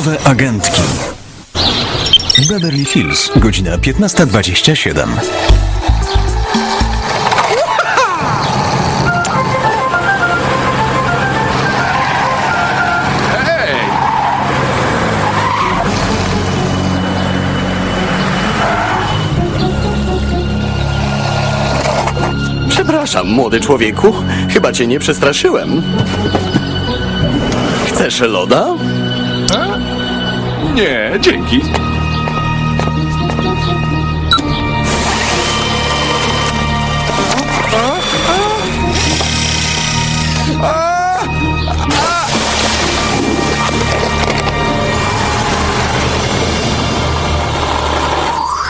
Lotowe agentki. Beverly Hills, godzina 15.27. Przepraszam, młody człowieku. Chyba cię nie przestraszyłem. Chcesz loda? Nie, dzięki.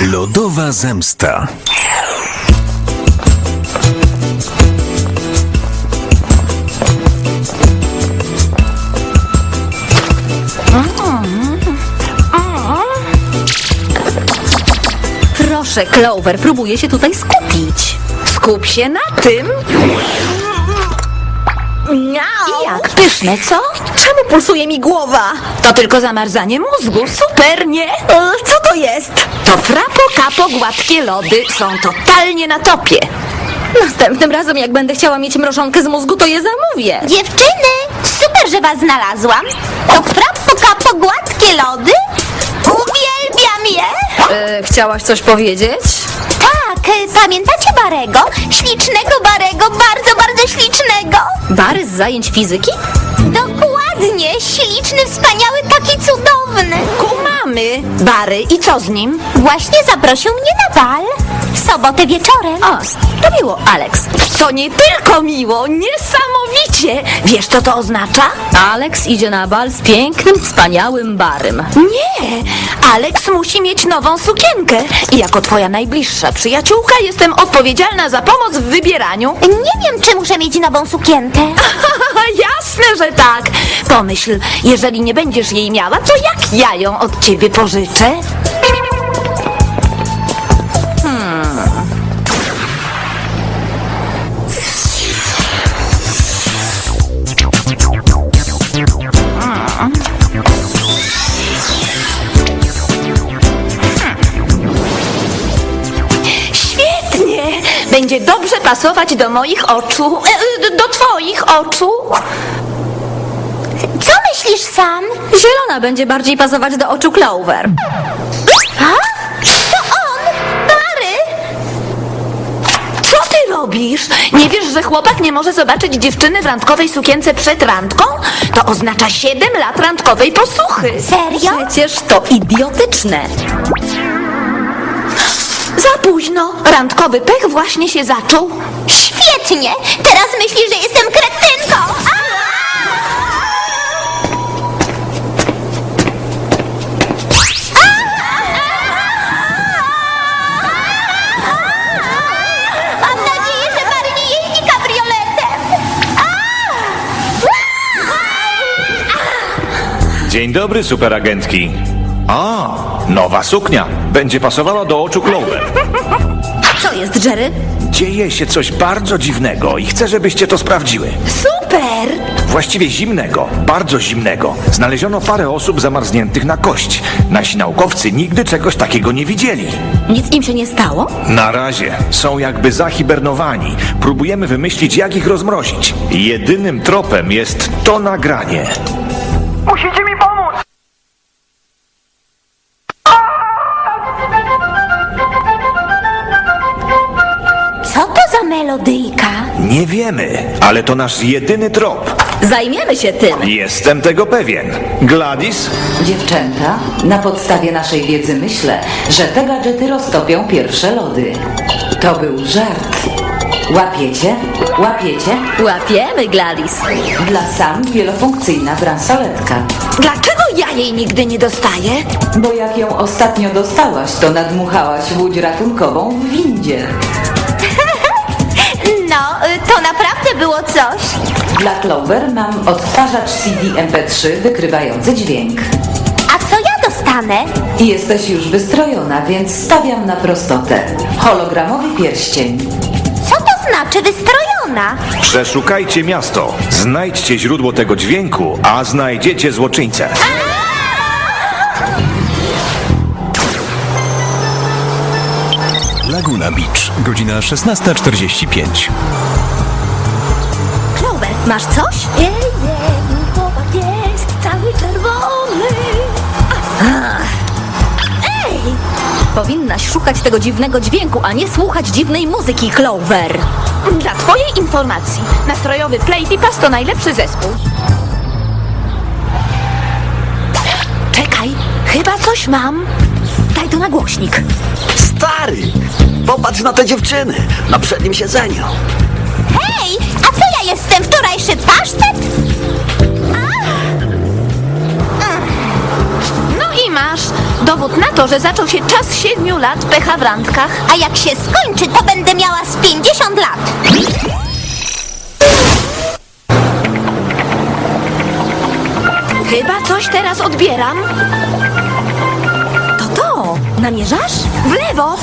Lodowa zemsta. Proszę, Clover, próbuję się tutaj skupić. Skup się na tym. I jak? Pyszne, co? Czemu pulsuje mi głowa? To tylko zamarzanie mózgu. Super, nie? E, Co to jest? To frapo kapo gładkie lody są totalnie na topie. Następnym razem, jak będę chciała mieć mrożonkę z mózgu, to je zamówię. Dziewczyny, super, że was znalazłam. To frapo kapo gładkie lody? E, chciałaś coś powiedzieć? Tak, e, pamiętacie Barego? Ślicznego Barego, bardzo, bardzo ślicznego. Bary z zajęć fizyki? Dokładnie, śliczny, wspaniały, taki cudowny. Kumamy. Bary i co z nim? Właśnie zaprosił mnie na bal. W sobotę wieczorem. O, to miło, Alex. To nie tylko miło, niesamowicie. Wiesz, co to oznacza? Alex idzie na bal z pięknym, wspaniałym barym. Nie, Alex musi mieć nową sukienkę. I jako twoja najbliższa przyjaciółka jestem odpowiedzialna za pomoc w wybieraniu. Nie wiem, czy muszę mieć nową sukienkę. Jasne, że tak. Pomyśl, jeżeli nie będziesz jej miała, to jak ja ją od ciebie pożyczę? Będzie dobrze pasować do moich oczu. e, e, Do twoich oczu. Co myślisz sam? Zielona będzie bardziej pasować do oczu Clover. A? To on! Bary! Co ty robisz? Nie wiesz, że chłopak nie może zobaczyć dziewczyny w randkowej sukience przed randką? To oznacza 7 lat randkowej posłuchy. Serio? Przecież to idiotyczne. Za późno. Randkowy pech właśnie się zaczął. Świetnie! Teraz myśli, że jestem kretynką! Mam nadzieję, że nie jeździ kabrioletem! Dzień dobry, superagentki. A, nowa suknia. Będzie pasowała do oczu Clover. Co jest, Jerry? Dzieje się coś bardzo dziwnego i chcę, żebyście to sprawdziły. Super! Właściwie zimnego, bardzo zimnego. Znaleziono parę osób zamarzniętych na kość. Nasi naukowcy nigdy czegoś takiego nie widzieli. Nic im się nie stało? Na razie są jakby zahibernowani. Próbujemy wymyślić, jak ich rozmrozić. Jedynym tropem jest to nagranie. Musicie mi wiemy, ale to nasz jedyny trop. Zajmiemy się tym. Jestem tego pewien. Gladys? Dziewczęta, na podstawie naszej wiedzy myślę, że te gadżety roztopią pierwsze lody. To był żart. Łapiecie? Łapiecie? Łapiemy, Gladys. Dla sam wielofunkcyjna bransoletka. Dlaczego ja jej nigdy nie dostaję? Bo jak ją ostatnio dostałaś, to nadmuchałaś łódź ratunkową w windzie. Y, to naprawdę było coś. Dla Clover mam odtwarzacz CD MP3 wykrywający dźwięk. A co ja dostanę? I Jesteś już wystrojona, więc stawiam na prostotę. Hologramowy pierścień. Co to znaczy wystrojona? Przeszukajcie miasto. Znajdźcie źródło tego dźwięku, a znajdziecie złoczyńcę. Laguna Beach, godzina 16.45. Clover, masz coś? Jej, jej, chłopak jest cały czerwony. Ej! Powinnaś szukać tego dziwnego dźwięku, a nie słuchać dziwnej muzyki, Clover. Dla twojej informacji, nastrojowy Play Pipas to najlepszy zespół. Czekaj, chyba coś mam. Daj to na głośnik. Popatrz na te dziewczyny na przednim siedzeniu. Hej, a co ja jestem? Wczorajszy pasztet? No i masz dowód na to, że zaczął się czas siedmiu lat pecha w randkach. A jak się skończy, to będę miała z 50 lat. Chyba coś teraz odbieram. To to! Namierzasz? W lewo!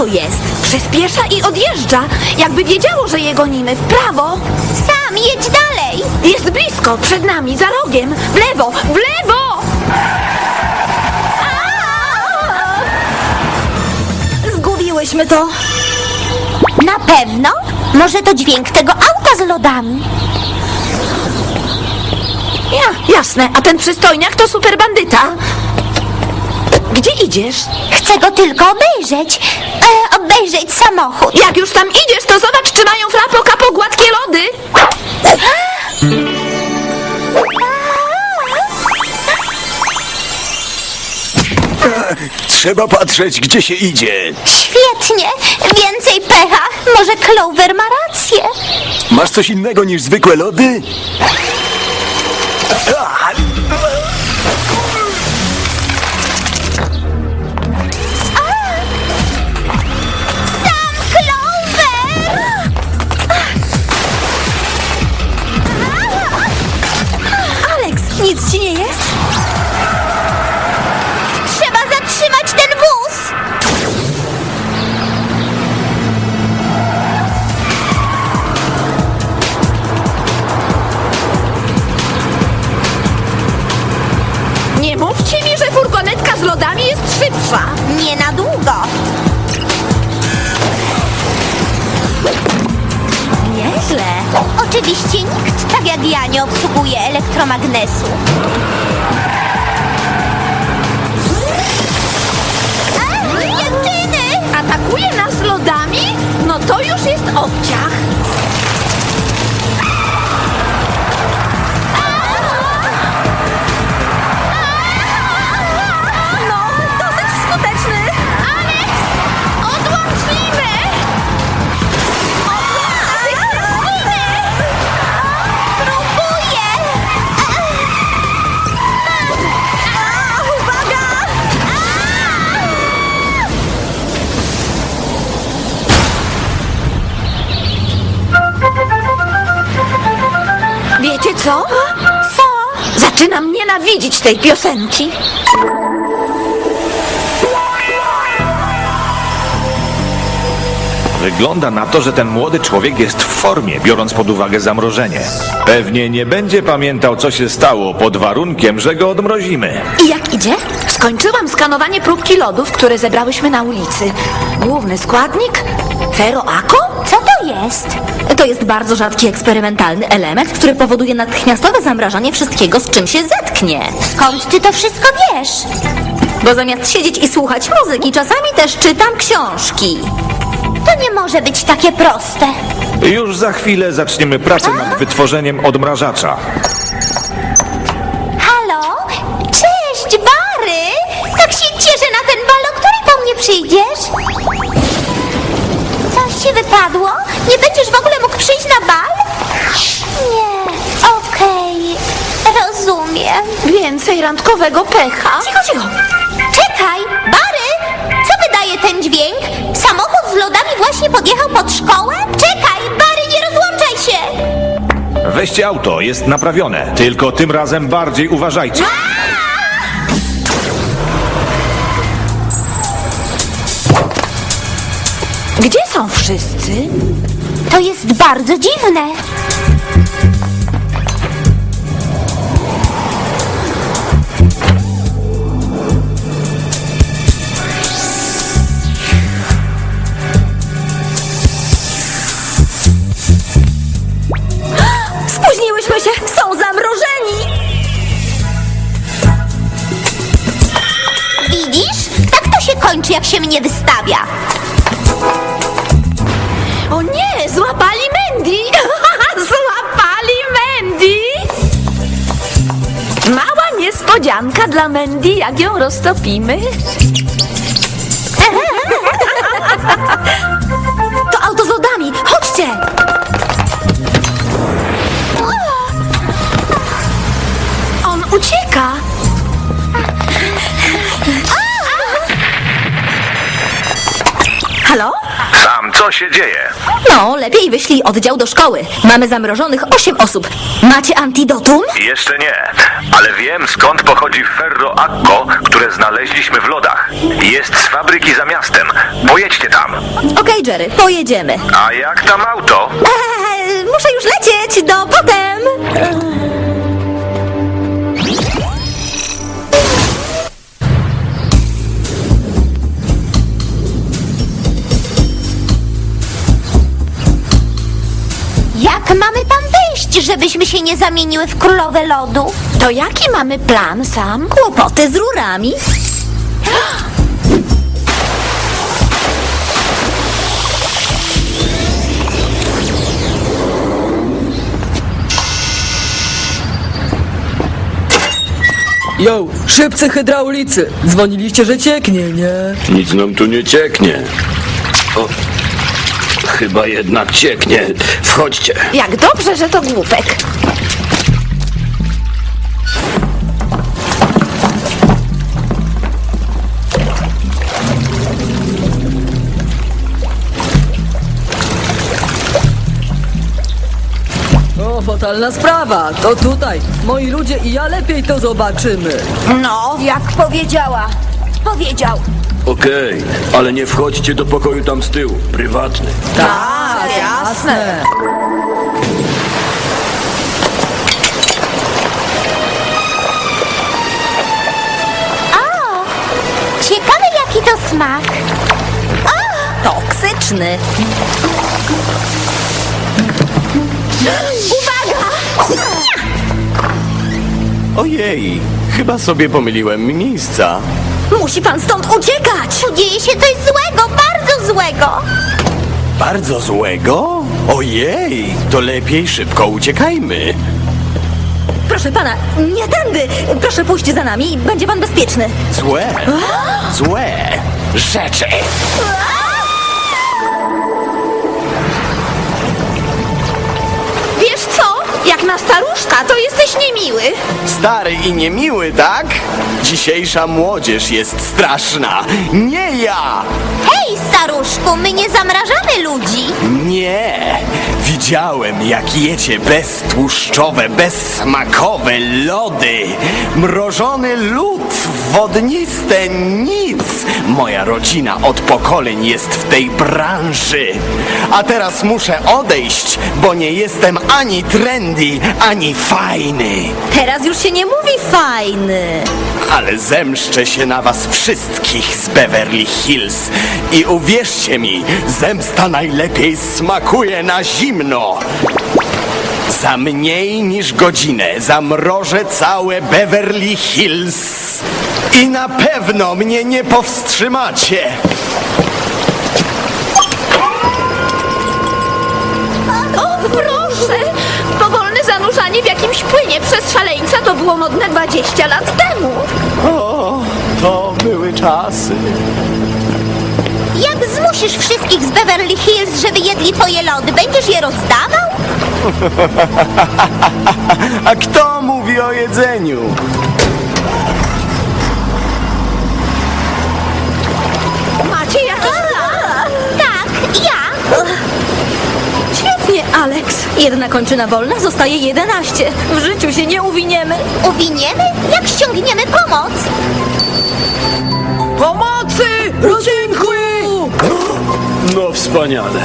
To jest? Przyspiesza i odjeżdża, jakby wiedziało, że je gonimy. W prawo! Sam jedź dalej. Jest blisko, przed nami, za rogiem. W lewo, w lewo! Zgubiłyśmy to. Na pewno? Może to dźwięk tego auta z lodami? Ja, jasne, a ten przystojniak to super bandyta. Gdzie idziesz? Chcę go tylko obejrzeć. E, obejrzeć samochód. Jak już tam idziesz, to zobacz, czy mają flapo kapo gładkie lody. Trzeba patrzeć, gdzie się idzie. Świetnie. Więcej pecha. Może Clover ma rację. Masz coś innego niż zwykłe lody? Nie mówcie mi, że furgonetka z lodami jest szybsza. Nie na długo. Nieźle. Oczywiście nikt tak jak ja nie obsługuje elektromagnesu. A, dziewczyny! Atakuje nas lodami? No to już jest obciach. Co? Co? Zaczynam nienawidzić tej piosenki. Wygląda na to, że ten młody człowiek jest w formie, biorąc pod uwagę zamrożenie. Pewnie nie będzie pamiętał, co się stało, pod warunkiem, że go odmrozimy. I jak idzie? Skończyłam skanowanie próbki lodów, które zebrałyśmy na ulicy. Główny składnik? Ferroako? Jest? To jest bardzo rzadki eksperymentalny element, który powoduje natychmiastowe zamrażanie wszystkiego, z czym się zetknie. Skąd ty to wszystko wiesz? Bo zamiast siedzieć i słuchać muzyki, czasami też czytam książki. To nie może być takie proste. Już za chwilę zaczniemy pracę nad wytworzeniem odmrażacza. Ci wypadło? Nie będziesz w ogóle mógł przyjść na bal? Nie, okej, rozumiem. Więcej randkowego pecha. Cicho, cicho! Czekaj, Bary! Co wydaje ten dźwięk? Samochód z lodami właśnie podjechał pod szkołę? Czekaj, Bary, nie rozłączaj się! Weźcie auto, jest naprawione. Tylko tym razem bardziej uważajcie. Gdzie są wszyscy? To jest bardzo dziwne. Spóźniłyśmy się, są zamrożeni. Widzisz? Tak to się kończy, jak się mnie wystawia. Złapali Mandy! złapali Mandy! Mała niespodzianka dla Mandy, jak ją roztopimy. Co się dzieje? No, lepiej wyślij oddział do szkoły. Mamy zamrożonych 8 osób. Macie antidotum? Jeszcze nie, ale wiem skąd pochodzi ferro acco, które znaleźliśmy w lodach. Jest z fabryki za miastem. Pojedźcie tam. Okej, Jerry, pojedziemy. A jak tam auto? Eee, muszę już lecieć, do potem! Mamy tam wejść, żebyśmy się nie zamieniły w królowe lodu? To jaki mamy plan, Sam? Kłopoty z rurami? Yo, szybcy hydraulicy! Dzwoniliście, że cieknie, nie? Nic nam tu nie cieknie. O, chyba jednak cieknie. Wchodźcie. Jak dobrze, że to głupek. O, fatalna sprawa. To tutaj. Moi ludzie i ja lepiej to zobaczymy. No, jak powiedziała. Powiedział. Okej, ale nie wchodźcie do pokoju tam z tyłu. Prywatny. Tak, jasne. O, ciekawe jaki to smak. Toksyczny. Ojej, chyba sobie pomyliłem miejsca. Musi pan stąd uciekać! Tu dzieje się coś złego, bardzo złego. Bardzo złego? Ojej, to lepiej szybko uciekajmy. Proszę pana, nie tędy! Proszę pójść za nami, będzie pan bezpieczny. Złe, złe rzeczy. Jak na staruszka, to jesteś niemiły. Stary i niemiły, tak? Dzisiejsza młodzież jest straszna. Nie ja! Hej, staruszku, my nie zamrażamy ludzi. Nie! Widziałem, jak jecie beztłuszczowe, bezsmakowe lody. Mrożony lód, wodniste nic. Moja rodzina od pokoleń jest w tej branży. A teraz muszę odejść, bo nie jestem ani trendy, ani fajny. Teraz już się nie mówi fajny. Ale zemszczę się na was wszystkich z Beverly Hills. I uwierzcie mi, zemsta najlepiej smakuje na zimno. Za mniej niż godzinę zamrożę całe Beverly Hills. I na pewno mnie nie powstrzymacie. O, proszę! Jakimś płynie przez szaleńca to było modne 20 lat temu. O, to były czasy. Jak zmusisz wszystkich z Beverly Hills, żeby jedli twoje lody, będziesz je rozdawał? A kto mówi o jedzeniu? Macie jakiś plan? Tak, ja. Świetnie, Alex. Jedna kończyna wolna zostaje 11. W życiu się nie uwiniemy. Uwiniemy? Jak ściągniemy pomoc? Pomocy! Rodzinku! No wspaniale.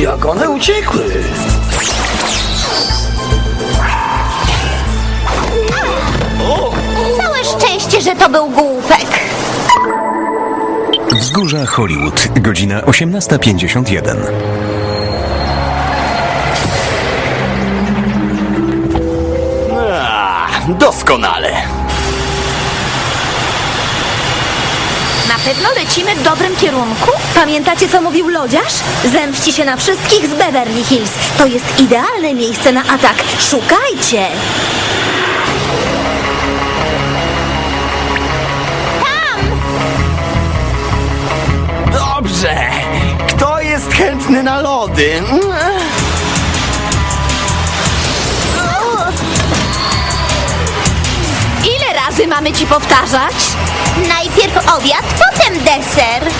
Jak one uciekły? Burza Hollywood, godzina 18.51. Doskonale. Na pewno lecimy w dobrym kierunku? Pamiętacie, co mówił Lodziarz? Zemści się na wszystkich z Beverly Hills. To jest idealne miejsce na atak. Szukajcie! Dobrze. Kto jest chętny na lody? Ile razy mamy ci powtarzać? Najpierw obiad, potem deser.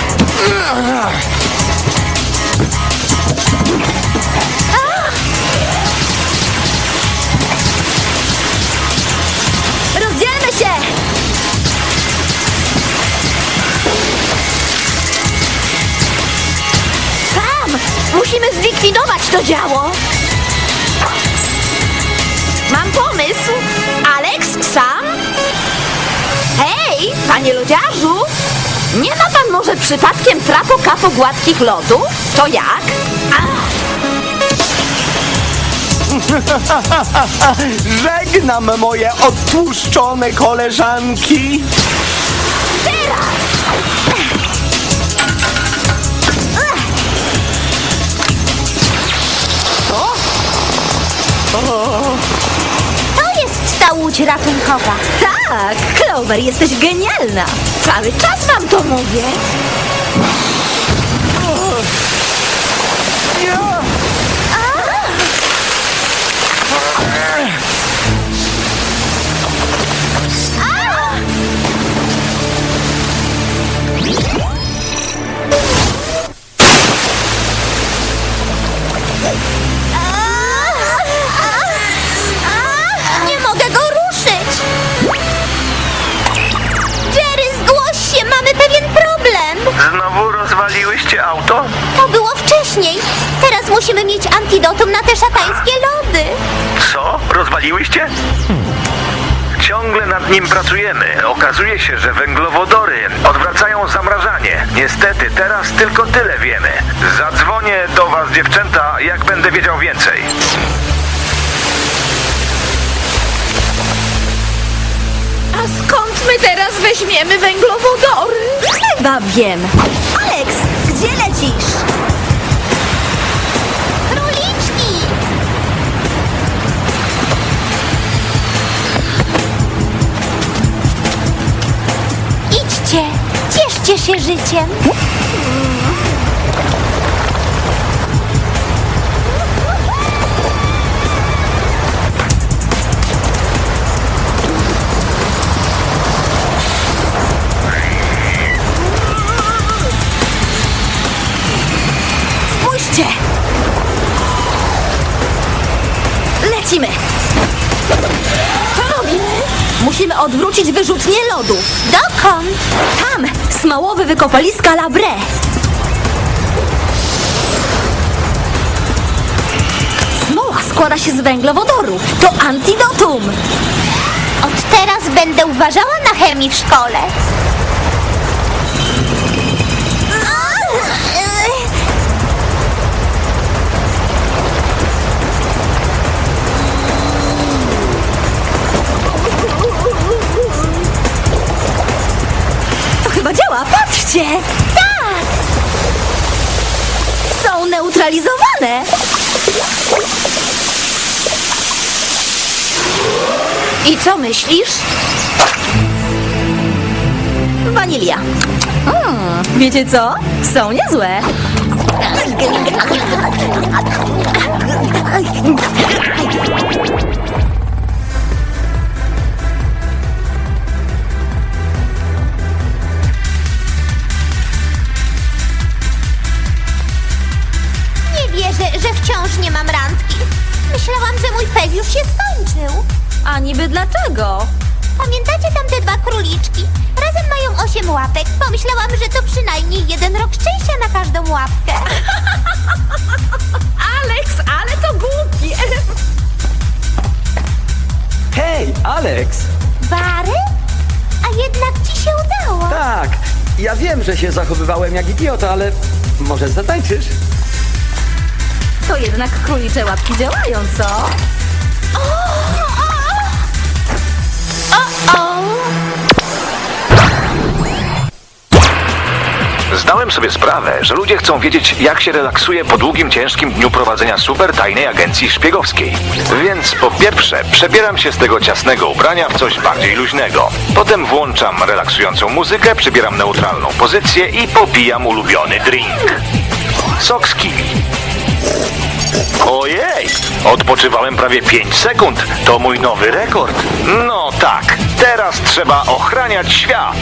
Musimy zlikwidować to działo! Mam pomysł! Alex, Sam? Hej, panie lodziarzu! Nie ma pan może przypadkiem trapo kapo gładkich lodów? To jak? A, Żegnam moje odtłuszczone koleżanki. To jest ta łódź ratunkowa. Tak, Clover, jesteś genialna! cały czas wam to mówię! Auto? To było wcześniej. Teraz musimy mieć antidotum na te szatańskie lody. Co? Rozwaliłyście? Ciągle nad nim pracujemy. Okazuje się, że węglowodory odwracają zamrażanie. Niestety, teraz tylko tyle wiemy. Zadzwonię do was, dziewczęta, jak będę wiedział więcej. A skąd my teraz weźmiemy węglowodory? Chyba wiem. Alex, gdzie lecisz? Króliczki! Idźcie, cieszcie się życiem. Musimy odwrócić wyrzutnie lodów. Dokąd? Tam! Smałowe wykopaliska Labre. Smoła składa się z węglowodoru. To antidotum. Od teraz będę uważała na chemii w szkole. I co myślisz? Wanilia. Mm, wiecie co? Są niezłe. Każdą łapkę. Alex, ale to głupie! Hej, Alex! Bary? A jednak ci się udało. Tak, ja wiem, że się zachowywałem jak idiota, ale może zatańczysz? To jednak królicze łapki działają, co? Zdałem sobie sprawę, że ludzie chcą wiedzieć, jak się relaksuje po długim, ciężkim dniu prowadzenia super tajnej agencji szpiegowskiej. Więc po pierwsze, przebieram się z tego ciasnego ubrania w coś bardziej luźnego. Potem włączam relaksującą muzykę, przybieram neutralną pozycję i popijam ulubiony drink. Sok z kiwi. Ojej! Odpoczywałem prawie 5 sekund. To mój nowy rekord. No tak, teraz trzeba ochraniać świat.